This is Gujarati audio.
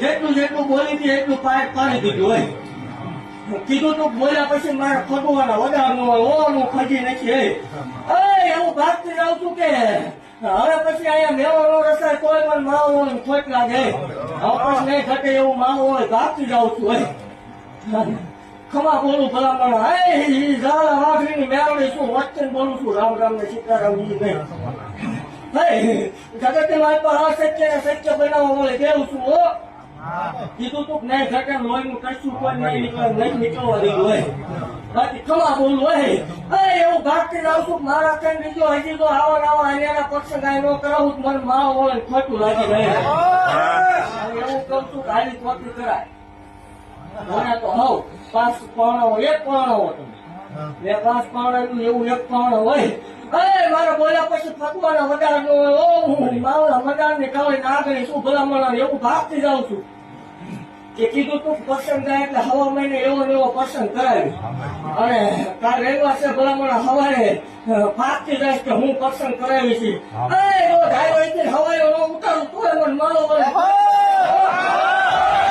જેટલું જેટલું બોલી હતી એટલું પાડી દીધું હોય કીધું તું બોલ્યા પછી મારે વડાનું હોય ઓનું ખજી નથી એવું ભાગતી જાઉં છું કે હવે પછી અહીંયા મેવાનો રસ્તા કોઈ પણ માવો હોય ને ખોટ લાગે હવે પછી નહીં ઘટે એવું માવો હોય ભાગતી જાઉં છું હોય ખમા બોલું ભલામણ હે ઈ ઝાલા વાઘરીની મેળવી શું વચ્ચે બોલું છું, રામ રામ ને સીતારામ ઈ નહીં જગત મારી પાસે અસત્ય ને સત્ય બનાવવા મળે કેવું છું, હો. કીધું તું નહીં ઘટે લોહીનું કશું કોઈ નહીં નીકળે, નહીં નીકળવા દીધું હોય બાકી ખમા બોલું હોય. અરે એવું ભાગતી જાઉં છું મારા કઈ બીજો હજી તો આવા આવા અન્યના પક્ષ કાંઈ ન કરાવું તો મને માવો હોય. ખોટું લાગી રહે એવું કહું છું કે હાલી ખોટી કરાય. મને તો હવ પાંચ હોય એક પાણા હોય તમે બે પાંચ પાણા એવું એક પાણા હોય. એ મારા બોલ્યા પછી ફકવાના વધારે નો હું માવડા વધારે ને કાવડી નાગરી શું ભલામણ એવું ભાગતી જાઉં છું. કે કીધું તું પસંદ થાય એટલે હવા મહિને એવો ને એવો પસંદ કરાવી અને તાર રહેવા છે ભલામણ હવારે ભાગતી જાય કે હું પસંદ કરાવી છે. હવારે નો ઉતારું વળે.